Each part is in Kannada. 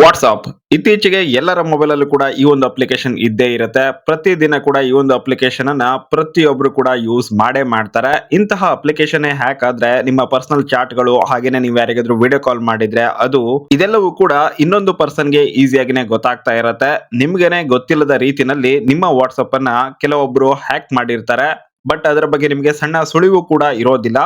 ವಾಟ್ಸಾಪ್ ಇತ್ತೀಚೆಗೆ ಎಲ್ಲರ ಮೊಬೈಲ್ ಅಲ್ಲೂ ಕೂಡ ಈ ಒಂದು ಅಪ್ಲಿಕೇಶನ್ ಇದ್ದೇ ಇರುತ್ತೆ. ಪ್ರತಿದಿನ ಕೂಡ ಈ ಒಂದು ಅಪ್ಲಿಕೇಶನ್ ಅನ್ನ ಪ್ರತಿಯೊಬ್ರು ಕೂಡ ಯೂಸ್ ಮಾಡೇ ಮಾಡ್ತಾರೆ. ಇಂತಹ ಅಪ್ಲಿಕೇಶನ್ ಹ್ಯಾಕ್ ಆದ್ರೆ ನಿಮ್ಮ ಪರ್ಸನಲ್ ಚಾಟ್ಗಳು ಹಾಗೇನೆ ನೀವು ಯಾರಿಗಾದ್ರೂ ವಿಡಿಯೋ ಕಾಲ್ ಮಾಡಿದ್ರೆ ಅದು ಇದೆಲ್ಲವೂ ಕೂಡ ಇನ್ನೊಂದು ಪರ್ಸನ್ಗೆ ಈಸಿಯಾಗಿನೇ ಗೊತ್ತಾಗ್ತಾ ಇರತ್ತೆ. ನಿಮ್ಗೆನೆ ಗೊತ್ತಿಲ್ಲದ ರೀತಿನಲ್ಲಿ ನಿಮ್ಮ ವಾಟ್ಸಪ್ ಅನ್ನ ಕೆಲವೊಬ್ರು ಹ್ಯಾಕ್ ಮಾಡಿರ್ತಾರೆ. ಬಟ್ ಅದರ ಬಗ್ಗೆ ನಿಮಗೆ ಸಣ್ಣ ಸುಳಿವು ಕೂಡ ಇರೋದಿಲ್ಲ.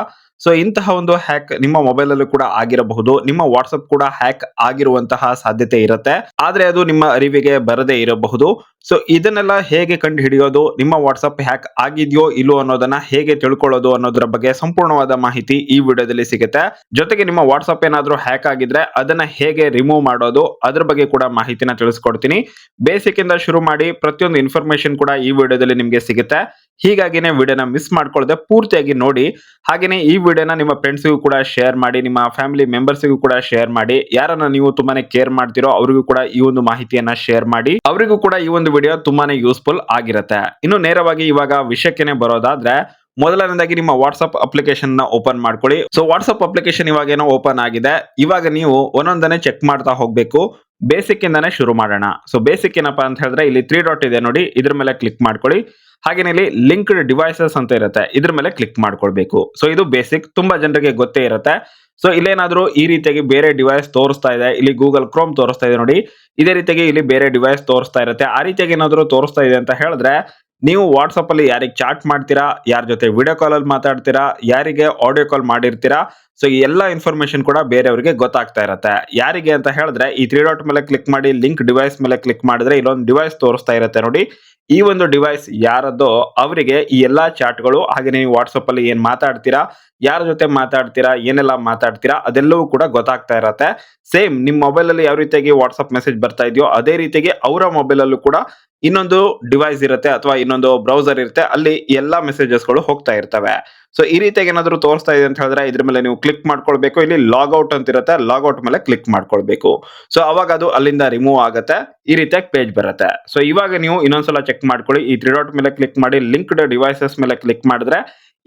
ಸೊ ಇಂತಹ ಒಂದು ಹ್ಯಾಕ್ ನಿಮ್ಮ ಮೊಬೈಲ್ ಅಲ್ಲೂ ಕೂಡ ಆಗಿರಬಹುದು. ನಿಮ್ಮ ವಾಟ್ಸ್ಆಪ್ ಕೂಡ ಹ್ಯಾಕ್ ಆಗಿರುವಂತಹ ಸಾಧ್ಯತೆ ಇರುತ್ತೆ. ಆದ್ರೆ ಅದು ನಿಮ್ಮ ಅರಿವಿಗೆ ಬರದೇ ಇರಬಹುದು. ಸೊ ಇದನ್ನೆಲ್ಲ ಹೇಗೆ ಕಂಡು ಹಿಡಿಯೋದು ನಿಮ್ಮ ವಾಟ್ಸ್ಆಪ್ ಹ್ಯಾಕ್ ಆಗಿದೆಯೋ ಇಲ್ಲೋ ಅನ್ನೋದನ್ನ ಹೇಗೆ ತಿಳ್ಕೊಳ್ಳೋದು ಅನ್ನೋದರ ಬಗ್ಗೆ ಸಂಪೂರ್ಣವಾದ ಮಾಹಿತಿ ಈ ವಿಡಿಯೋದಲ್ಲಿ ಸಿಗುತ್ತೆ. ಜೊತೆಗೆ ನಿಮ್ಮ ವಾಟ್ಸ್ಆಪ್ ಏನಾದ್ರೂ ಹ್ಯಾಕ್ ಆಗಿದ್ರೆ ಅದನ್ನ ಹೇಗೆ ರಿಮೂವ್ ಮಾಡೋದು, ಅದ್ರ ಬಗ್ಗೆ ಕೂಡ ಮಾಹಿತಿನ ತಿಳಿಸ್ಕೊಡ್ತೀನಿ. ಬೇಸಿಕ್ ಇಂದ ಶುರು ಮಾಡಿ ಪ್ರತಿಯೊಂದು ಇನ್ಫಾರ್ಮೇಶನ್ ಕೂಡ ಈ ವಿಡಿಯೋದಲ್ಲಿ ನಿಮ್ಗೆ ಸಿಗುತ್ತೆ. ಹೀಗಾಗಿನೇ ವಿಡಿಯೋನ ಮಿಸ್ ಮಾಡ್ಕೊಳ್ಳದೆ ಪೂರ್ತಿಯಾಗಿ ನೋಡಿ. ಹಾಗೇನೆ ಈ ವಿಡಿಯೋನ ನಿಮ್ಮ ಫ್ರೆಂಡ್ಸ್ಗೂ ಕೂಡ ಶೇರ್ ಮಾಡಿ, ನಿಮ್ಮ ಫ್ಯಾಮಿಲಿ ಮೆಂಬರ್ಸ್ಗೂ ಕೂಡ ಶೇರ್ ಮಾಡಿ. ಯಾರನ್ನ ನೀವು ತುಂಬಾನೇ ಕೇರ್ ಮಾಡ್ತಿರೋ ಅವರಿಗೂ ಕೂಡ ಈ ಒಂದು ಮಾಹಿತಿಯನ್ನ ಶೇರ್ ಮಾಡಿ. ಅವರಿಗೂ ಕೂಡ ಈ ಒಂದು ವಿಡಿಯೋ ತುಂಬಾನೇ ಯೂಸ್ಫುಲ್ ಆಗಿರುತ್ತೆ. ಇನ್ನು ನೇರವಾಗಿ ಇವಾಗ ವಿಷಯಕ್ಕೆ ಬರೋದಾದ್ರೆ ಮೊದಲನೇದಾಗಿ ನಿಮ್ಮ ವಾಟ್ಸ್ಆಪ್ ಅಪ್ಲಿಕೇಶನ್ನ ಓಪನ್ ಮಾಡ್ಕೊಳ್ಳಿ. ಸೊ ವಾಟ್ಸ್ಆಪ್ ಅಪ್ಲಿಕೇಶನ್ ಇವಾಗ ಏನೋ ಓಪನ್ ಆಗಿದೆ. ಇವಾಗ ನೀವು ಒಂದೊಂದನೆ ಚೆಕ್ ಮಾಡ್ತಾ ಹೋಗ್ಬೇಕು. ಬೇಸಿಕ್ ಇಂದಾನೆ ಶುರು ಮಾಡೋಣ. ಸೊ ಬೇಸಿಕ್ ಏನಪ್ಪಾ ಅಂತ ಹೇಳಿದ್ರೆ ಇಲ್ಲಿ ತ್ರೀ ಡಾಟ್ ಇದೆ ನೋಡಿ. ಇದ್ರ ಮೇಲೆ ಕ್ಲಿಕ್ ಮಾಡ್ಕೊಳ್ಳಿ. ಹಾಗೇನೆ ಇಲ್ಲಿ ಲಿಂಕ್ಡ್ ಡಿವೈಸಸ್ ಅಂತ ಇರುತ್ತೆ. ಇದ್ರ ಮೇಲೆ ಕ್ಲಿಕ್ ಮಾಡ್ಕೊಳ್ಬೇಕು. ಸೊ ಇದು ಬೇಸಿಕ್ ತುಂಬಾ ಜನರಿಗೆ ಗೊತ್ತೇ ಇರುತ್ತೆ. ಸೊ ಇಲ್ಲೇನಾದ್ರೂ ಈ ರೀತಿಯಾಗಿ ಬೇರೆ ಡಿವೈಸ್ ತೋರಿಸ್ತಾ ಇದೆ. ಇಲ್ಲಿ ಗೂಗಲ್ ಕ್ರೋಮ್ ತೋರಿಸ್ತಾ ಇದೆ ನೋಡಿ. ಇದೇ ರೀತಿಯಾಗಿ ಇಲ್ಲಿ ಬೇರೆ ಡಿವೈಸ್ ತೋರಿಸ್ತಾ ಇರುತ್ತೆ. ಆ ರೀತಿಯಾಗಿ ಏನಾದ್ರು ತೋರಿಸ್ತಾ ಇದೆ ಅಂತ ಹೇಳಿದ್ರೆ ನೀವು ವಾಟ್ಸಪ್ ಅಲ್ಲಿ ಯಾರಿಗೆ ಚಾಟ್ ಮಾಡ್ತೀರಾ, ಯಾರ ಜೊತೆ ವಿಡಿಯೋ ಕಾಲ್ ಅಲ್ಲಿ ಮಾತಾಡ್ತೀರಾ, ಯಾರಿಗೆ ಆಡಿಯೋ ಕಾಲ್ ಮಾಡಿರ್ತೀರಾ ಸೊ ಈ ಎಲ್ಲ ಇನ್ಫಾರ್ಮೇಶನ್ ಕೂಡ ಬೇರೆಯವರಿಗೆ ಗೊತ್ತಾಗ್ತಾ ಇರುತ್ತೆ. ಯಾರಿಗೆ ಅಂತ ಹೇಳಿದ್ರೆ, ಈ ತ್ರೀ ಡಾಟ್ ಮೇಲೆ ಕ್ಲಿಕ್ ಮಾಡಿ ಲಿಂಕ್ ಡಿವೈಸ್ ಮೇಲೆ ಕ್ಲಿಕ್ ಮಾಡಿದ್ರೆ ಇಲ್ಲೊಂದು ಡಿವೈಸ್ ತೋರಿಸ್ತಾ ಇರುತ್ತೆ ನೋಡಿ. ಈ ಒಂದು ಡಿವೈಸ್ ಯಾರದ್ದೋ ಅವರಿಗೆ ಈ ಎಲ್ಲಾ ಚಾಟ್ಗಳು ಹಾಗೆ ನೀವು ವಾಟ್ಸಪ್ ಅಲ್ಲಿ ಏನ್ ಮಾತಾಡ್ತೀರಾ, ಯಾರ ಜೊತೆ ಮಾತಾಡ್ತೀರಾ, ಏನೆಲ್ಲ ಮಾತಾಡ್ತೀರಾ, ಅದೆಲ್ಲವೂ ಕೂಡ ಗೊತ್ತಾಗ್ತಾ ಇರತ್ತೆ. ಸೇಮ್ ನಿಮ್ಮ ಮೊಬೈಲ್ ಅಲ್ಲಿ ಯಾವ ರೀತಿಯಾಗಿ ವಾಟ್ಸಪ್ ಮೆಸೇಜ್ ಬರ್ತಾ ಇದೆಯೋ, ಅದೇ ರೀತಿಯಾಗಿ ಅವರ ಮೊಬೈಲ್ ಅಲ್ಲೂ ಕೂಡ ಇನ್ನೊಂದು ಡಿವೈಸ್ ಇರುತ್ತೆ ಅಥವಾ ಇನ್ನೊಂದು ಬ್ರೌಸರ್ ಇರುತ್ತೆ, ಅಲ್ಲಿ ಎಲ್ಲಾ ಮೆಸೇಜಸ್ಗಳು ಹೋಗ್ತಾ ಇರ್ತವೆ. ಸೊ ಈ ರೀತಿಯಾಗಿ ಏನಾದರೂ ತೋರಿಸ್ತಾ ಇದೆ ಅಂತ ಹೇಳಿದ್ರೆ ಇದ್ರ ಮೇಲೆ ನೀವು ಕ್ಲಿಕ್ ಮಾಡ್ಕೊಳ್ಬೇಕು. ಇಲ್ಲಿ ಲಾಗ್ ಔಟ್ ಅಂತ ಇರುತ್ತೆ. ಲಾಗ್ ಔಟ್ ಮೇಲೆ ಕ್ಲಿಕ್ ಮಾಡ್ಕೊಳ್ಬೇಕು. ಸೊ ಅವಾಗ ಅದು ಅಲ್ಲಿಂದ ರಿಮೂವ್ ಆಗುತ್ತೆ. ಈ ರೀತಿಯಾಗಿ ಪೇಜ್ ಬರುತ್ತೆ. ಸೊ ಇವಾಗ ನೀವು ಇನ್ನೊಂದ್ಸಲ ಚೆಕ್ ಮಾಡ್ಕೊಳ್ಳಿ. ಈ ತ್ರೀ ಡಾಟ್ ಮೇಲೆ ಕ್ಲಿಕ್ ಮಾಡಿ ಲಿಂಕ್ಡ್ ಡಿವೈಸಸ್ ಮೇಲೆ ಕ್ಲಿಕ್ ಮಾಡಿದ್ರೆ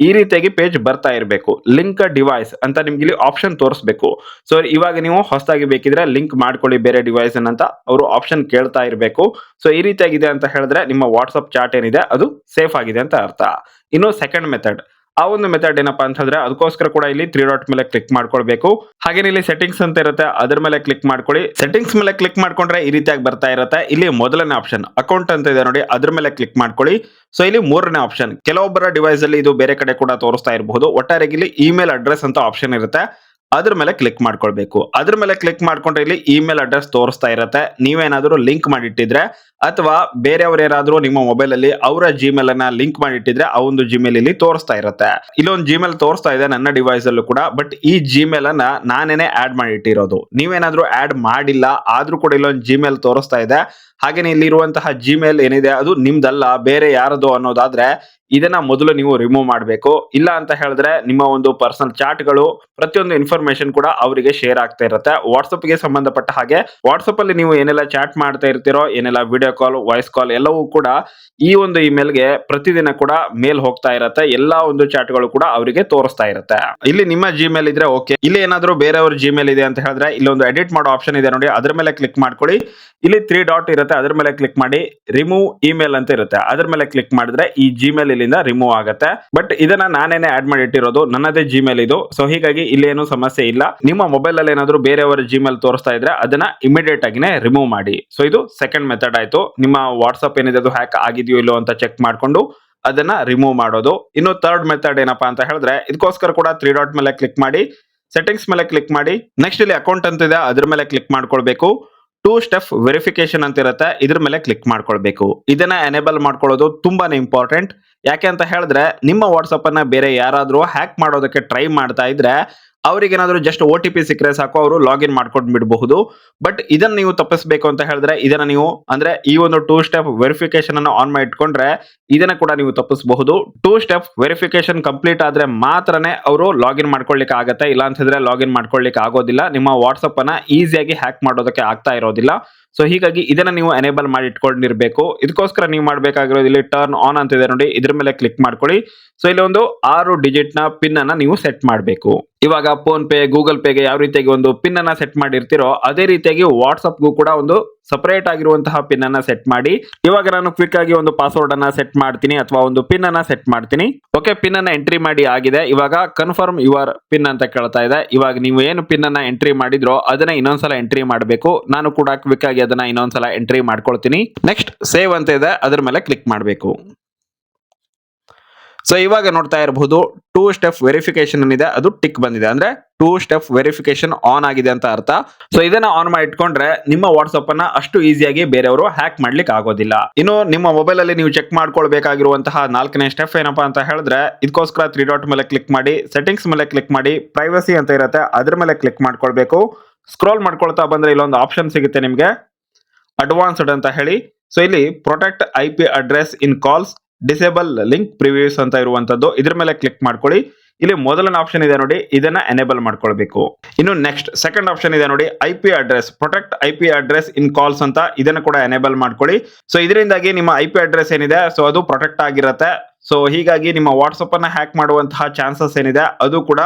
ಈ ರೀತಿಯಾಗಿ ಪೇಜ್ ಬರ್ತಾ ಇರಬೇಕು. ಲಿಂಕ್ ಡಿವೈಸ್ ಅಂತ ನಿಮ್ಗೆ ಇಲ್ಲಿ ಆಪ್ಷನ್ ತೋರಿಸ್ಬೇಕು. ಸೊ ಇವಾಗ ನೀವು ಹೊಸದಾಗಿ ಬೇಕಿದ್ರೆ ಲಿಂಕ್ ಮಾಡ್ಕೊಳ್ಳಿ, ಬೇರೆ ಡಿವೈಸ್ ಅಂತ ಅವರು ಆಪ್ಷನ್ ಕೇಳ್ತಾ ಇರಬೇಕು. ಸೊ ಈ ರೀತಿಯಾಗಿದೆ ಅಂತ ಹೇಳಿದ್ರೆ ನಿಮ್ಮ ವಾಟ್ಸಪ್ ಚಾಟ್ ಏನಿದೆ, ಅದು ಸೇಫ್ ಆಗಿದೆ ಅಂತ ಅರ್ಥ. ಇನ್ನು ಸೆಕೆಂಡ್ ಮೆಥಡ್ ಆ ಒಂದು ಮೆಥಡ್ ಏನಪ್ಪಾ ಅಂತಂದ್ರೆ ಅದಕ್ಕೋಸ್ಕರ ಕೂಡ ಇಲ್ಲಿ ತ್ರೀ ಡಾಟ್ ಮೇಲೆ ಕ್ಲಿಕ್ ಮಾಡ್ಕೊಳ್ಬೇಕು. ಹಾಗೇನೆ ಇಲ್ಲಿ ಸೆಟ್ಟಿಂಗ್ಸ್ ಅಂತ ಇರುತ್ತೆ, ಅದ್ರ ಮೇಲೆ ಕ್ಲಿಕ್ ಮಾಡ್ಕೊಳ್ಳಿ. ಸೆಟ್ಟಿಂಗ್ಸ್ ಮೇಲೆ ಕ್ಲಿಕ್ ಮಾಡ್ಕೊಂಡ್ರೆ ಈ ರೀತಿಯಾಗಿ ಬರ್ತಾ ಇರುತ್ತೆ. ಇಲ್ಲಿ ಮೊದಲನೇ ಆಪ್ಷನ್ ಅಕೌಂಟ್ ಅಂತ ಇದೆ ನೋಡಿ, ಅದ್ರ ಮೇಲೆ ಕ್ಲಿಕ್ ಮಾಡ್ಕೊಳ್ಳಿ. ಸೊ ಇಲ್ಲಿ ಮೂರನೇ ಆಪ್ಷನ್ ಕೆಲವೊಬ್ಬರ ಡಿವೈಸ್ ಅಲ್ಲಿ ಇದು ಬೇರೆ ಕಡೆ ಕೂಡ ತೋರಿಸ್ತಾ ಇರಬಹುದು. ಒಟ್ಟಾರೆ ಇಲ್ಲಿ ಇಮೇಲ್ ಅಡ್ರೆಸ್ ಅಂತ ಆಪ್ಷನ್ ಇರುತ್ತೆ. ಅದ್ರ ಮೇಲೆ ಕ್ಲಿಕ್ ಮಾಡ್ಕೊಳ್ಬೇಕು. ಅದ್ರ ಮೇಲೆ ಕ್ಲಿಕ್ ಮಾಡ್ಕೊಂಡ್ರೆ ಇಲ್ಲಿ ಇಮೇಲ್ ಅಡ್ರೆಸ್ ತೋರಿಸ್ತಾ ಇರುತ್ತೆ. ನೀವೇನಾದರೂ ಲಿಂಕ್ ಮಾಡಿಟ್ಟಿದ್ರೆ ಅಥವಾ ಬೇರೆಯವ್ರು ಯಾರಾದರೂ ನಿಮ್ಮ ಮೊಬೈಲ್ ಅಲ್ಲಿ ಅವರ ಜಿಮೇಲ್ ಅನ್ನ ಲಿಂಕ್ ಮಾಡಿಟ್ಟಿದ್ರೆ ಆ ಒಂದು ಜಿಮೇಲ್ ಇಲ್ಲಿ ತೋರಿಸ್ತಾ ಇರುತ್ತೆ. ಇಲ್ಲೊಂದು ಜಿಮೇಲ್ ತೋರಿಸ್ತಾ ಇದೆ ನನ್ನ ಡಿವೈಸ್ ಅಲ್ಲೂ ಕೂಡ ಬಟ್ ಈ ಜಿಮೇಲ್ ಅನ್ನ ನಾನೇನೆ ಆಡ್ ಮಾಡಿಟ್ಟಿರೋದು. ನೀವೇನಾದ್ರೂ ಆಡ್ ಮಾಡಿಲ್ಲ, ಆದ್ರೂ ಕೂಡ ಇಲ್ಲೊಂದು ಜಿಮೇಲ್ ತೋರಿಸ್ತಾ ಇದೆ. ಹಾಗೇನೆ ಇಲ್ಲಿರುವಂತಹ ಜಿಮೇಲ್ ಏನಿದೆ, ಅದು ನಿಮ್ದಲ್ಲ, ಬೇರೆ ಯಾರದು ಅನ್ನೋದಾದ್ರೆ ಇದನ್ನ ಮೊದಲು ನೀವು ರಿಮೂವ್ ಮಾಡಬೇಕು. ಇಲ್ಲ ಅಂತ ಹೇಳಿದ್ರೆ ನಿಮ್ಮ ಒಂದು ಪರ್ಸನಲ್ ಚಾಟ್ಗಳು ಪ್ರತಿಯೊಂದು ಇನ್ಫಾರ್ಮೇಶನ್ ಕೂಡ ಅವರಿಗೆ ಶೇರ್ ಆಗ್ತಾ ಇರುತ್ತೆ. ವಾಟ್ಸಪ್ಗೆ ಸಂಬಂಧಪಟ್ಟ ಹಾಗೆ ವಾಟ್ಸಪ್ ಅಲ್ಲಿ ನೀವು ಏನೆಲ್ಲ ಚಾಟ್ ಮಾಡ್ತಾ ಇರ್ತೀರೋ, ಏನೆಲ್ಲ ವಿಡಿಯೋ ಕಾಲ್ ವಾಯ್ಸ್ ಕಾಲ್ ಎಲ್ಲವೂ ಕೂಡ ಈ ಒಂದು ಇಮೇಲ್ಗೆ ಪ್ರತಿದಿನ ಕೂಡ ಮೇಲ್ ಹೋಗ್ತಾ ಇರುತ್ತೆ. ಎಲ್ಲಾ ಒಂದು ಚಾಟ್ಗಳು ಕೂಡ ಅವರಿಗೆ ತೋರಿಸ್ತಾ ಇರುತ್ತೆ. ಇಲ್ಲಿ ನಿಮ್ಮ ಜಿಮೇಲ್ ಇದ್ರೆ ಓಕೆ ಇಲ್ಲಿ ಏನಾದ್ರೂ ಬೇರೆಯವ್ರ ಜಿಮೇಲ್ ಇದೆ ಅಂತ ಹೇಳಿದ್ರೆ ಇಲ್ಲೊಂದು ಎಡಿಟ್ ಮಾಡೋ ಆಪ್ಷನ್ ಇದೆ ನೋಡಿ. ಅದ್ರ ಮೇಲೆ ಕ್ಲಿಕ್ ಮಾಡ್ಕೊಳ್ಳಿ. ಇಲ್ಲಿ ತ್ರೀ ಡಾಟ್ ಇರುತ್ತೆ. ಅದ್ರ ಮೇಲೆ ಕ್ಲಿಕ್ ಮಾಡಿ ರಿಮೂವ್ ಇಮೇಲ್ ಅಂತ ಇರುತ್ತೆ. ಅದ್ರ ಮೇಲೆ ಕ್ಲಿಕ್ ಮಾಡಿದ್ರೆ ಈ ಜಿಮೇಲ್ ಇಲ್ಲಿಂದ ರಿಮೂವ್ ಆಗುತ್ತೆ. ಬಟ್ ಇದನ್ನ ನಾನೇನೆ ಆಡ್ ಮಾಡಿ ಇಟ್ಟಿರೋದು ನನ್ನದೇ ಜಿಮೇಲ್ ಇದು. ಸೊ ಹೀಗಾಗಿ ಇಲ್ಲಿ ಏನು ಸಮಸ್ಯೆ ಇಲ್ಲ. ನಿಮ್ಮ ಮೊಬೈಲ್ ಅಲ್ಲಿ ಏನಾದ್ರು ಬೇರೆಯವರ ಜಿಮೇಲ್ ತೋರಿಸ್ತಾ ಇದ್ರೆ ಅದನ್ನ ಇಮಿಡಿಯೇಟ್ ಆಗಿನೇ ರಿಮೂವ್ ಮಾಡಿ. ಸೊ ಇದು ಸೆಕೆಂಡ್ ಮೆಥಡ್ ಆಯ್ತು. ನಿಮ್ಮ ವಾಟ್ಸ್ಆಪ್ ಏನಿದೆ ಅದು ಹ್ಯಾಕ್ ಆಗಿದೆಯೋ ಇಲ್ಲೋ ಅಂತ ಚೆಕ್ ಮಾಡ್ಕೊಂಡು ಅದನ್ನ ರಿಮೂವ್ ಮಾಡೋದು. ಇನ್ನು ಥರ್ಡ್ ಮೆಥಡ್ ಏನಪ್ಪಾ ಅಂತ ಹೇಳಿದ್ರೆ ಇದಕ್ಕೋಸ್ಕರ ಕೂಡ ತ್ರೀ ಡಾಟ್ ಮೇಲೆ ಕ್ಲಿಕ್ ಮಾಡಿ. ಸೆಟ್ಟಿಂಗ್ಸ್ ಮೇಲೆ ಕ್ಲಿಕ್ ಮಾಡಿ. ನೆಕ್ಸ್ಟ್ ಇಲ್ಲಿ ಅಕೌಂಟ್ ಅಂತ ಇದೆ ಅದ್ರ ಮೇಲೆ ಕ್ಲಿಕ್ ಮಾಡ್ಕೊಳ್ಬೇಕು. ಟೂ ಸ್ಟೆಪ್ ವೆರಿಫಿಕೇಶನ್ ಅಂತ ಇರುತ್ತೆ. ಇದ್ರ ಮೇಲೆ ಕ್ಲಿಕ್ ಮಾಡ್ಕೊಳ್ಬೇಕು. ಇದನ್ನ ಎನೇಬಲ್ ಮಾಡ್ಕೊಳ್ಳೋದು ತುಂಬಾನೇ ಇಂಪಾರ್ಟೆಂಟ್ ಯಾಕೆ ಅಂತ ಹೇಳಿದ್ರೆ, ನಿಮ್ಮ ವಾಟ್ಸಪ್ ಅನ್ನ ಬೇರೆ ಯಾರಾದ್ರೂ ಹ್ಯಾಕ್ ಮಾಡೋದಕ್ಕೆ ಟ್ರೈ ಮಾಡ್ತಾ ಇದ್ರೆ ಅವ್ರಿಗೆ ಏನಾದ್ರು ಜಸ್ಟ್ ಓ ಟಿ ಪಿ ಸಿಕ್ಕರೆ ಸಾಕು, ಅವರು ಲಾಗಿನ್ ಮಾಡ್ಕೊಂಡು ಬಿಡಬಹುದು. ಬಟ್ ಇದನ್ನ ನೀವು ತಪ್ಪಿಸಬೇಕು ಅಂತ ಹೇಳಿದ್ರೆ, ಇದನ್ನ ನೀವು ಅಂದ್ರೆ ಈ ಒಂದು ಟೂ ಸ್ಟೆಪ್ ವೆರಿಫಿಕೇಶನ್ ಅನ್ನು ಆನ್ ಮಾಡಿ ಇಟ್ಕೊಂಡ್ರೆ ಇದನ್ನ ಕೂಡ ನೀವು ತಪ್ಪಿಸಬಹುದು. ಟೂ ಸ್ಟೆಪ್ ವೆರಿಫಿಕೇಶನ್ ಕಂಪ್ಲೀಟ್ ಆದ್ರೆ ಮಾತ್ರನೇ ಅವರು ಲಾಗಿನ್ ಮಾಡ್ಕೊಳ್ಳಿಕ್ಕೆ ಆಗುತ್ತೆ. ಇಲ್ಲ ಅಂತಂದ್ರೆ ಲಾಗಿನ್ ಮಾಡ್ಕೊಳ್ಳಿಕ್ಕೆ ಆಗೋದಿಲ್ಲ. ನಿಮ್ಮ ವಾಟ್ಸಪ್ ಅನ್ನ ಈಸಿಯಾಗಿ ಹ್ಯಾಕ್ ಮಾಡೋದಕ್ಕೆ ಆಗ್ತಾ ಇರೋದಿಲ್ಲ. ಸೊ ಹೀಗಾಗಿ ಇದನ್ನ ನೀವು ಎನೇಬಲ್ ಮಾಡಿ ಇಟ್ಕೊಂಡಿರ್ಬೇಕು. ಇದಕ್ಕೋಸ್ಕರ ನೀವು ಮಾಡಬೇಕಾಗಿರೋದು ಇಲ್ಲಿ ಟರ್ನ್ ಆನ್ ಅಂತ ಇದೆ ನೋಡಿ. ಇದ್ರ ಮೇಲೆ ಕ್ಲಿಕ್ ಮಾಡ್ಕೊಳ್ಳಿ. ಸೊ ಇಲ್ಲಿ ಒಂದು ಆರು ಡಿಜಿಟ್ನ ಪಿನ್ ಅನ್ನ ನೀವು ಸೆಟ್ ಮಾಡಬೇಕು. ಇವಾಗ ಫೋನ್ ಪೇ ಗೂಗಲ್ ಪೇಗೆ ಯಾವ ರೀತಿಯಾಗಿ ಒಂದು ಪಿನ್ ಅನ್ನ ಸೆಟ್ ಮಾಡಿರ್ತೀರೋ, ಅದೇ ರೀತಿಯಾಗಿ ವಾಟ್ಸ್ಆಪ್ಗೂ ಕೂಡ ಒಂದು ಸಪರೇಟ್ ಆಗಿರುವಂತಹ ಪಿನ್ ಅನ್ನ ಸೆಟ್ ಮಾಡಿ. ಇವಾಗ ನಾನು ಕ್ವಿಕ್ ಆಗಿ ಒಂದು ಪಾಸ್ವರ್ಡ್ ಅನ್ನ ಸೆಟ್ ಮಾಡ್ತೀನಿ ಅಥವಾ ಒಂದು ಪಿನ್ ಅನ್ನ ಸೆಟ್ ಮಾಡ್ತೀನಿ. ಓಕೆ ಪಿನ್ ಅನ್ನ ಎಂಟ್ರಿ ಮಾಡಿ ಆಗಿದೆ. ಇವಾಗ ಕನ್ಫರ್ಮ್ ಯುವರ್ ಪಿನ್ ಅಂತ ಕೇಳ್ತಾ ಇದೆ. ಇವಾಗ ನೀವು ಏನು ಪಿನ್ ಅನ್ನ ಎಂಟ್ರಿ ಮಾಡಿದ್ರೋ, ಅದನ್ನ ಇನ್ನೊಂದ್ಸಲ ಎಂಟ್ರಿ ಮಾಡಬೇಕು. ನಾನು ಕೂಡ ಕ್ವಿಕ್ ಆಗಿ ಅದನ್ನ ಇನ್ನೊಂದ್ಸಲ ಎಂಟ್ರಿ ಮಾಡ್ಕೊಳ್ತೀನಿ. ನೆಕ್ಸ್ಟ್ ಸೇವ್ ಅಂತ ಇದೆ, ಅದ್ರ ಮೇಲೆ ಕ್ಲಿಕ್ ಮಾಡಬೇಕು. ಸೊ ಇವಾಗ ನೋಡ್ತಾ ಇರಬಹುದು ಟೂ ಸ್ಟೆಪ್ ವೆರಿಫಿಕೇಶನ್ ಇದೆ ಅದು ಟಿಕ್ ಬಂದಿದೆ. ಅಂದ್ರೆ ಟೂ ಸ್ಟೆಪ್ ವೆರಿಫಿಕೇಶನ್ ಆನ್ ಆಗಿದೆ ಅಂತ ಅರ್ಥ. ಸೊ ಇದನ್ನ ಆನ್ ಮಾಡಿ ಇಟ್ಕೊಂಡ್ರೆ ನಿಮ್ಮ ವಾಟ್ಸ್ಆಪ್ ಅನ್ನ ಅಷ್ಟು ಈಸಿಯಾಗಿ ಬೇರೆಯವರು ಹ್ಯಾಕ್ ಮಾಡ್ಲಿಕ್ಕೆ ಆಗೋದಿಲ್ಲ. ಇನ್ನು ನಿಮ್ಮ ಮೊಬೈಲ್ ಅಲ್ಲಿ ನೀವು ಚೆಕ್ ಮಾಡ್ಕೊಳ್ಬೇಕಾಗಿರುವಂತಹ ನಾಲ್ಕನೇ ಸ್ಟೆಪ್ ಏನಪ್ಪಾ ಅಂತ ಹೇಳಿದ್ರೆ ಇದಕ್ಕೋಸ್ಕರ ತ್ರೀ ಡಾಟ್ ಮೇಲೆ ಕ್ಲಿಕ್ ಮಾಡಿ ಸೆಟ್ಟಿಂಗ್ಸ್ ಮೇಲೆ ಕ್ಲಿಕ್ ಮಾಡಿ ಪ್ರೈವಸಿ ಅಂತ ಇರುತ್ತೆ, ಅದ್ರ ಮೇಲೆ ಕ್ಲಿಕ್ ಮಾಡ್ಕೊಳ್ಬೇಕು. ಸ್ಕ್ರೋಲ್ ಮಾಡ್ಕೊಳ್ತಾ ಬಂದ್ರೆ ಇಲ್ಲೊಂದು ಆಪ್ಷನ್ ಸಿಗುತ್ತೆ ನಿಮಗೆ. ಅಡ್ವಾನ್ಸ್ಡ್ ಅಂತ ಹೇಳಿ. ಸೊ ಇಲ್ಲಿ protect I P address in calls disable link previews ಅಂತ ಇರುವಂತದ್ದು ಇದ್ರ ಮೇಲೆ ಕ್ಲಿಕ್ ಮಾಡ್ಕೊಳ್ಳಿ. ಇಲ್ಲಿ ಮೊದಲನೇ ಆಪ್ಷನ್ ಇದೆ ನೋಡಿ, ಇದನ್ನ ಎನೇಬಲ್ ಮಾಡ್ಕೊಳ್ಬೇಕು. ಇನ್ನು ನೆಕ್ಸ್ಟ್ ಸೆಕೆಂಡ್ ಆಪ್ಷನ್ ಇದೆ ನೋಡಿ I P address protect I P address in calls ಅಂತ ಇದನ್ನ ಕೂಡ ಎನೇಬಲ್ ಮಾಡ್ಕೊಳ್ಳಿ. ಸೊ ಇದರಿಂದಾಗಿ ನಿಮ್ಮ ಐ ಪಿ ಅಡ್ರೆಸ್ ಏನಿದೆ ಸೊ ಅದು ಪ್ರೊಟೆಕ್ಟ್ ಆಗಿರುತ್ತೆ. ಸೊ ಹೀಗಾಗಿ ನಿಮ್ಮ ವಾಟ್ಸಪ್ ಅನ್ನ ಹ್ಯಾಕ್ ಮಾಡುವಂತಹ ಚಾನ್ಸಸ್ ಏನಿದೆ, ಅದು ಕೂಡ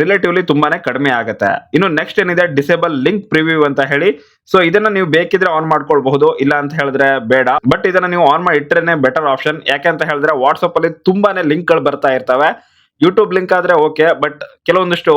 ರಿಲೇಟಿವ್ಲಿ ತುಂಬಾನೇ ಕಡಿಮೆ ಆಗುತ್ತೆ. ಇನ್ನು ನೆಕ್ಸ್ಟ್ ಏನಿದೆ? ಡಿಸೇಬಲ್ ಲಿಂಕ್ ಪ್ರಿವ್ಯೂ ಅಂತ ಹೇಳಿ. ಸೊ ಇದನ್ನ ನೀವು ಬೇಕಿದ್ರೆ ಆನ್ ಮಾಡ್ಕೊಳ್ಬಹುದು, ಇಲ್ಲ ಅಂತ ಹೇಳಿದ್ರೆ ಬೇಡ. ಬಟ್ ಇದನ್ನ ನೀವು ಆನ್ ಮಾಡಿ ಇಟ್ಟರೆ ಬೆಟರ್ ಆಪ್ಷನ್ ಯಾಕೆ ಅಂತ ಹೇಳಿದ್ರೆ ವಾಟ್ಸಪ್ ಅಲ್ಲಿ ತುಂಬಾನೇ ಲಿಂಕ್ಗಳು ಬರ್ತಾ ಇರ್ತವೆ. ಯೂಟ್ಯೂಬ್ ಲಿಂಕ್ ಆದ್ರೆ ಓಕೆ ಬಟ್ ಕೆಲವೊಂದಿಷ್ಟು,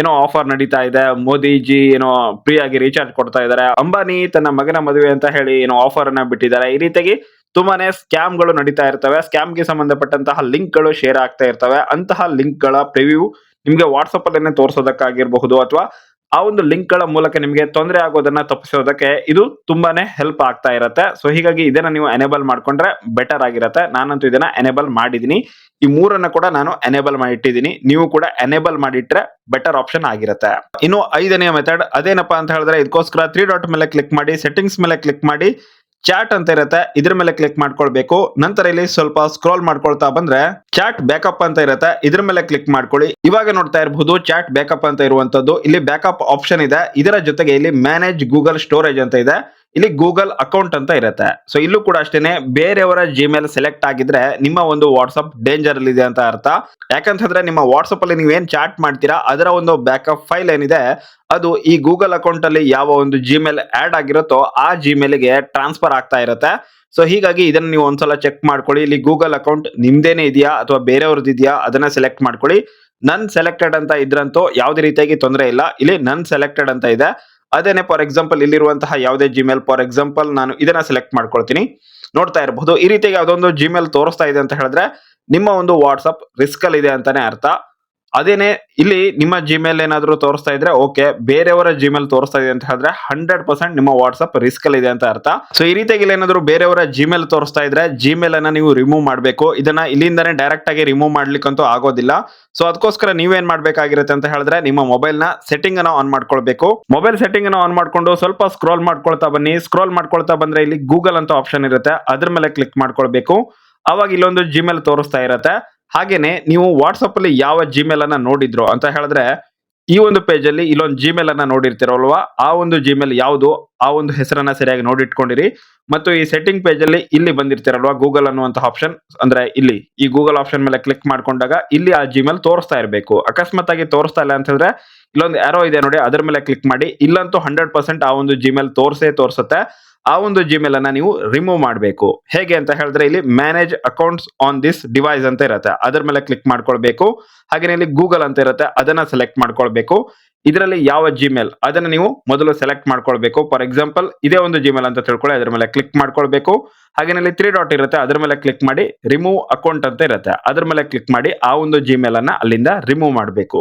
ಏನೋ ಆಫರ್ ನಡೀತಾ ಇದೆ. ಮೋದಿಜಿ, ಏನೋ ಫ್ರೀ ಆಗಿ ರೀಚಾರ್ಜ್ ಕೊಡ್ತಾ ಇದ್ದಾರೆ ಅಂಬಾನಿ ತನ್ನ ಮಗನ ಮದುವೆ ಅಂತ ಹೇಳಿ, ಏನೋ ಆಫರ್ ಅನ್ನ ಬಿಟ್ಟಿದ್ದಾರೆ. ಈ ರೀತಿಯಾಗಿ ತುಂಬಾನೇ ಸ್ಕ್ಯಾಮ್ಗಳು ನಡೀತಾ ಇರ್ತವೆ. ಸ್ಕ್ಯಾಮ್ಗೆ ಸಂಬಂಧಪಟ್ಟಂತಹ ಲಿಂಕ್ಗಳು ಶೇರ್ ಆಗ್ತಾ ಇರ್ತವೆ. ಅಂತಹ ಲಿಂಕ್ಗಳ ಪ್ರಿವ್ಯೂ ನಿಮ್ಗೆ ವಾಟ್ಸಪ್ ಅಲ್ಲೇ ತೋರಿಸೋದಕ್ಕಾಗಿರಬಹುದು ಅಥವಾ ಆ ಒಂದು ಲಿಂಕ್ಗಳ ಮೂಲಕ ನಿಮಗೆ ತೊಂದರೆ ಆಗೋದನ್ನ ತಪ್ಪಿಸೋದಕ್ಕೆ ಇದು ತುಂಬಾನೇ ಹೆಲ್ಪ್ ಆಗ್ತಾ ಇರತ್ತೆ. ಸೊ ಹೀಗಾಗಿ ಇದನ್ನ ನೀವು ಎನೇಬಲ್ ಮಾಡ್ಕೊಂಡ್ರೆ ಬೆಟರ್ ಆಗಿರತ್ತೆ. ನಾನಂತೂ ಇದನ್ನ ಎನೇಬಲ್ ಮಾಡಿದೀನಿ. ಈ ಮೂರನ್ನ ಕೂಡ ನಾನು ಎನೇಬಲ್ ಮಾಡಿ ಇಟ್ಟಿದ್ದೀನಿ ನೀವು ಕೂಡ ಎನೇಬಲ್ ಮಾಡಿಟ್ರೆ ಬೆಟರ್ ಆಪ್ಷನ್ ಆಗಿರುತ್ತೆ. ಇನ್ನು ಐದನೇ ಮೆಥಡ್ ಅದೇನಪ್ಪಾ ಅಂತ ಹೇಳಿದ್ರೆ ಇದಕ್ಕೋಸ್ಕರ ತ್ರೀ ಡಾಟ್ ಮೇಲೆ ಕ್ಲಿಕ್ ಮಾಡಿ ಸೆಟ್ಟಿಂಗ್ಸ್ ಮೇಲೆ ಕ್ಲಿಕ್ ಮಾಡಿ ಚಾಟ್ ಅಂತ ಇರುತ್ತೆ. ಇದ್ರ ಮೇಲೆ ಕ್ಲಿಕ್ ಮಾಡ್ಕೊಳ್ಬೇಕು. ನಂತರ ಇಲ್ಲಿ ಸ್ವಲ್ಪ ಸ್ಕ್ರೋಲ್ ಮಾಡ್ಕೊಳ್ತಾ ಬಂದ್ರೆ ಚಾಟ್ ಬ್ಯಾಕಪ್ ಅಂತ ಇರುತ್ತೆ. ಇದ್ರ ಮೇಲೆ ಕ್ಲಿಕ್ ಮಾಡ್ಕೊಳ್ಳಿ. ಇವಾಗ ನೋಡ್ತಾ ಇರಬಹುದು ಚಾಟ್ ಬ್ಯಾಕಪ್ ಅಂತ ಇರುವಂತದ್ದು. ಇಲ್ಲಿ ಬ್ಯಾಕಪ್ ಆಪ್ಷನ್ ಇದೆ. ಇದರ ಜೊತೆಗೆ ಇಲ್ಲಿ ಮ್ಯಾನೇಜ್ ಗೂಗಲ್ ಸ್ಟೋರೇಜ್ ಅಂತ ಇದೆ. ಇಲ್ಲಿ ಗೂಗಲ್ ಅಕೌಂಟ್ ಅಂತ ಇರುತ್ತೆ. ಸೊ ಇಲ್ಲೂ ಕೂಡ ಅಷ್ಟೇನೆ ಬೇರೆಯವರ ಜಿಮೇಲ್ ಸೆಲೆಕ್ಟ್ ಆಗಿದ್ರೆ ನಿಮ್ಮ ಒಂದು ವಾಟ್ಸಪ್ ಡೇಂಜರ್ ಅಲ್ಲಿ ಇದೆ ಅಂತ ಅರ್ಥ. ಯಾಕಂತಂದ್ರೆ ನಿಮ್ಮ ವಾಟ್ಸ್ಆಪ್ ಅಲ್ಲಿ ನೀವೇನ್ ಚಾಟ್ ಮಾಡ್ತೀರಾ, ಅದರ ಒಂದು ಬ್ಯಾಕಪ್ ಫೈಲ್ ಏನಿದೆ, ಅದು ಈ ಗೂಗಲ್ ಅಕೌಂಟ್ ಅಲ್ಲಿ ಯಾವ ಒಂದು ಜಿಮೇಲ್ ಆಡ್ ಆಗಿರುತ್ತೋ ಆ ಜಿಮೇಲ್ಗೆ ಟ್ರಾನ್ಸ್ಫರ್ ಆಗ್ತಾ ಇರುತ್ತೆ. ಸೊ ಹೀಗಾಗಿ ಇದನ್ನ ನೀವು ಒಂದ್ಸಲ ಚೆಕ್ ಮಾಡ್ಕೊಳ್ಳಿ. ಇಲ್ಲಿ ಗೂಗಲ್ ಅಕೌಂಟ್ ನಿಮ್ದೇನೆ ಇದೆಯಾ ಅಥವಾ ಬೇರೆಯವ್ರದ್ದು ಇದೆಯಾ, ಅದನ್ನ ಸೆಲೆಕ್ಟ್ ಮಾಡ್ಕೊಳ್ಳಿ. ನನ್ ಸೆಲೆಕ್ಟೆಡ್ ಅಂತ ಇದ್ರಂತೂ ಯಾವುದೇ ರೀತಿಯಾಗಿ ತೊಂದರೆ ಇಲ್ಲ. ಇಲ್ಲಿ ನನ್ ಸೆಲೆಕ್ಟೆಡ್ ಅಂತ ಇದೆ. ಅದೇನೆ ಫಾರ್ ಎಕ್ಸಾಂಪಲ್ ಇಲ್ಲಿರುವಂತಹ ಯಾವುದೇ ಜಿಮೇಲ್ ಫಾರ್ ಎಕ್ಸಾಂಪಲ್ ನಾನು ಇದನ್ನ ಸೆಲೆಕ್ಟ್ ಮಾಡ್ಕೊಳ್ತೀನಿ. ನೋಡ್ತಾ ಇರಬಹುದು. ಈ ರೀತಿಯಾಗಿ ಯಾವುದೊಂದು ಜಿಮೇಲ್ ತೋರಿಸ್ತಾ ಇದೆ ಅಂತ ಹೇಳಿದ್ರೆ, ನಿಮ್ಮ ಒಂದು ವಾಟ್ಸಪ್ ರಿಸ್ಕ್ ಅಲ್ಲಿ ಇದೆ ಅಂತಾನೆ ಅರ್ಥ. ಅದೇನೆ, ಇಲ್ಲಿ ನಿಮ್ಮ ಜಿಮೇಲ್ ಏನಾದರೂ ತೋರಿಸ್ತಾ ಇದ್ರೆ ಓಕೆ ಬೇರೆಯವರ ಜಿಮೇಲ್ ತೋರಿಸ್ತಾ ಇದೆ ಅಂತ ಹೇಳಿದ್ರೆ ಹಂಡ್ರೆಡ್ ಪರ್ಸೆಂಟ್ ನಿಮ್ಮ ವಾಟ್ಸ್ಆಪ್ ರಿಸ್ಕ್ ಅಲ್ಲಿ ಇದೆ ಅಂತ ಅರ್ಥ. ಸೊ ಈ ರೀತಿಯಾಗಿ ಏನಾದರೂ ಬೇರೆಯವರ ಜಿಮೇಲ್ ತೋರಿಸ್ತಾ ಇದ್ರೆ ಜಿಮೇಲ್ ಅನ್ನ ನೀವು ರಿಮೂವ್ ಮಾಡಬೇಕು. ಇದನ್ನ ಇಲ್ಲಿಂದಾನೇ ಡೈರೆಕ್ಟ್ ಆಗಿ ರಿಮೂವ್ ಮಾಡ್ಲಿಕ್ಕಂತೂ ಆಗೋದಿಲ್ಲ. ಸೊ ಅದಕ್ಕೋಸ್ಕರ ನೀವೇನ್ ಮಾಡ್ಬೇಕಾಗಿರುತ್ತೆ ಅಂತ ಹೇಳಿದ್ರೆ, ನಿಮ್ಮ ಮೊಬೈಲ್ನ ಸೆಟ್ಟಿಂಗ್ ಅನ್ನ ಆನ್ ಮಾಡ್ಕೊಳ್ಬೇಕು. ಮೊಬೈಲ್ ಸೆಟ್ಟಿಂಗ್ ಅನ್ನ ಆನ್ ಮಾಡ್ಕೊಂಡು ಸ್ವಲ್ಪ ಸ್ಕ್ರೋಲ್ ಮಾಡ್ಕೊಳ್ತಾ ಬನ್ನಿ. ಸ್ಕ್ರೋಲ್ ಮಾಡ್ಕೊಳ್ತಾ ಬಂದ್ರೆ ಇಲ್ಲಿ ಗೂಗಲ್ ಅಂತ ಆಪ್ಷನ್ ಇರುತ್ತೆ. ಅದ್ರ ಮೇಲೆ ಕ್ಲಿಕ್ ಮಾಡ್ಕೊಳ್ಬೇಕು. ಅವಾಗ ಇಲ್ಲೊಂದು ಜಿಮೇಲ್ ತೋರಿಸ್ತಾ ಇರತ್ತೆ. ಹಾಗೇನೆ ನೀವು ವಾಟ್ಸಪ್ ಅಲ್ಲಿ ಯಾವ ಜಿಮೇಲ್ ಅನ್ನ ನೋಡಿದ್ರು ಅಂತ ಹೇಳಿದ್ರೆ, ಈ ಒಂದು ಪೇಜ್ ಅಲ್ಲಿ ಇಲ್ಲೊಂದು ಜಿಮೇಲ್ ಅನ್ನ ನೋಡಿರ್ತೀರಲ್ವಾ? ಆ ಒಂದು ಜಿಮೇಲ್ ಯಾವುದು? ಆ ಒಂದು ಹೆಸರನ್ನ ಸರಿಯಾಗಿ ನೋಡಿಟ್ಕೊಂಡಿರಿ. ಮತ್ತು ಈ ಸೆಟ್ಟಿಂಗ್ ಪೇಜ್ ಅಲ್ಲಿ ಇಲ್ಲಿ ಬಂದಿರ್ತೀರಲ್ವಾ ಗೂಗಲ್ ಅನ್ನುವಂತಹ ಆಪ್ಷನ್ ಅಂದ್ರೆ ಇಲ್ಲಿ, ಈ ಗೂಗಲ್ ಆಪ್ಷನ್ ಮೇಲೆ ಕ್ಲಿಕ್ ಮಾಡ್ಕೊಂಡಾಗ ಇಲ್ಲಿ ಆ ಜಿಮೇಲ್ ತೋರಿಸ್ತಾ ಇರಬೇಕು. ಅಕಸ್ಮಾತ್ ಆಗಿ ತೋರಿಸ್ತಾ ಇಲ್ಲ ಅಂತ ಹೇಳಿದ್ರೆ, ಇಲ್ಲೊಂದು ಯಾರೋ ಇದೆ ನೋಡಿ, ಅದರ ಮೇಲೆ ಕ್ಲಿಕ್ ಮಾಡಿ. ಇಲ್ಲಂತೂ ಹಂಡ್ರೆಡ್ ಪರ್ಸೆಂಟ್ ಆ ಒಂದು ಜಿಮೇಲ್ ತೋರಿಸೇ ತೋರಿಸುತ್ತೆ. ಆ ಒಂದು ಜಿಮೇಲ್ ಅನ್ನ ನೀವು ರಿಮೂವ್ ಮಾಡಬೇಕು. ಹೇಗೆ ಅಂತ ಹೇಳಿದ್ರೆ ಇಲ್ಲಿ manage accounts on this device ಅಂತ ಇರುತ್ತೆ. ಅದರ ಮೇಲೆ ಕ್ಲಿಕ್ ಮಾಡ್ಕೊಳ್ಬೇಕು. ಹಾಗೆ ಇಲ್ಲಿ ಗೂಗಲ್ ಅಂತ ಇರುತ್ತೆ. ಅದನ್ನ ಸೆಲೆಕ್ಟ್ ಮಾಡ್ಕೊಳ್ಬೇಕು. ಇದರಲ್ಲಿ ಯಾವ ಜಿಮೇಲ್ ಅದನ್ನ ನೀವು ಮೊದಲು ಸೆಲೆಕ್ಟ್ ಮಾಡ್ಕೊಳ್ಬೇಕು. ಫಾರ್ ಎಕ್ಸಾಂಪಲ್ ಇದೇ ಒಂದು ಜಿಮೇಲ್ ಅಂತ ತಿಳ್ಕೊಳ್ಳಿ. ಅದರ ಮೇಲೆ ಕ್ಲಿಕ್ ಮಾಡ್ಕೊಳ್ಬೇಕು. ಹಾಗೆ ಇಲ್ಲಿ ತ್ರೀ ಡಾಟ್ ಇರುತ್ತೆ. ಅದರ ಮೇಲೆ ಕ್ಲಿಕ್ ಮಾಡಿ ರಿಮೂವ್ ಅಕೌಂಟ್ ಅಂತ ಇರುತ್ತೆ. ಅದ್ರ ಮೇಲೆ ಕ್ಲಿಕ್ ಮಾಡಿ ಆ ಒಂದು ಜಿಮೇಲ್ ಅನ್ನ ಅಲ್ಲಿಂದ ರಿಮೂವ್ ಮಾಡಬೇಕು.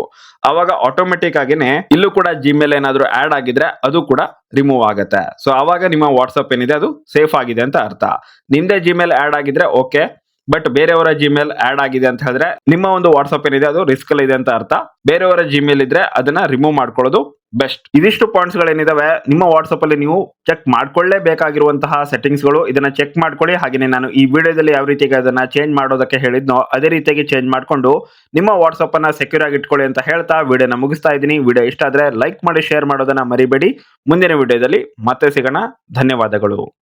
ಅವಾಗ ಆಟೋಮೆಟಿಕ್ ಆಗಿನೇ ಇಲ್ಲೂ ಕೂಡ ಜಿಮೇಲ್ ಏನಾದರೂ ಆಡ್ ಆಗಿದ್ರೆ ಅದು ಕೂಡ ರಿಮೂವ್ ಆಗುತ್ತೆ. ಸೊ ಅವಾಗ ನಿಮ್ಮ ವಾಟ್ಸಪ್ ಏನಿದೆ ಅದು ಸೇಫ್ ಆಗಿದೆ ಅಂತ ಅರ್ಥ. ನಿಮ್ದೇ ಜಿಮೇಲ್ ಆಡ್ ಆಗಿದ್ರೆ ಓಕೆ ಬಟ್ ಬೇರೆಯವರ ಜಿಮೇಲ್ ಆಡ್ ಆಗಿದೆ ಅಂತ ಹೇಳಿದ್ರೆ ನಿಮ್ಮ ಒಂದು ವಾಟ್ಸಪ್ ಏನಿದೆ ಅದು ರಿಸ್ಕ್ ಇದೆ ಅಂತ ಅರ್ಥ. ಬೇರೆಯವರ ಜಿಮೇಲ್ ಇದ್ರೆ ಅದನ್ನ ರಿಮೂವ್ ಮಾಡ್ಕೊಳ್ಳೋದು ಬೆಸ್ಟ್ ಇದಿಷ್ಟು ಪಾಯಿಂಟ್ಸ್ ಗಳೇನಿದಾವೆ, ನಿಮ್ಮ ವಾಟ್ಸ್ಆಪ್ ಅಲ್ಲಿ ನೀವು ಚೆಕ್ ಮಾಡ್ಕೊಳ್ಳೇಬೇಕಾಗಿರುವಂತಹ ಸೆಟ್ಟಿಂಗ್ಸ್ಗಳು, ಇದನ್ನ ಚೆಕ್ ಮಾಡ್ಕೊಳ್ಳಿ. ಹಾಗೆಯೇ ನಾನು ಈ ವಿಡಿಯೋದಲ್ಲಿ ಯಾವ ರೀತಿಗೆ ಅದನ್ನ ಚೇಂಜ್ ಮಾಡೋದಕ್ಕೆ ಹೇಳಿದ್ನೋ, ಅದೇ ರೀತಿಯಾಗಿ ಚೇಂಜ್ ಮಾಡ್ಕೊಂಡು ನಿಮ್ಮ ವಾಟ್ಸ್ಆಪ್ ಅನ್ನ ಸೆಕ್ಯೂರ್ ಆಗಿ ಇಟ್ಕೊಳ್ಳಿ ಅಂತ ಹೇಳ್ತಾ ವಿಡಿಯೋನ ಮುಗಿಸ್ತಾ ಇದ್ದೀನಿ. ವಿಡಿಯೋ ಇಷ್ಟ ಆದ್ರೆ ಲೈಕ್ ಮಾಡಿ ಶೇರ್ ಮಾಡೋದನ್ನ ಮರಿಬೇಡಿ. ಮುಂದಿನ ವಿಡಿಯೋದಲ್ಲಿ ಮತ್ತೆ ಸಿಗೋಣ. ಧನ್ಯವಾದಗಳು.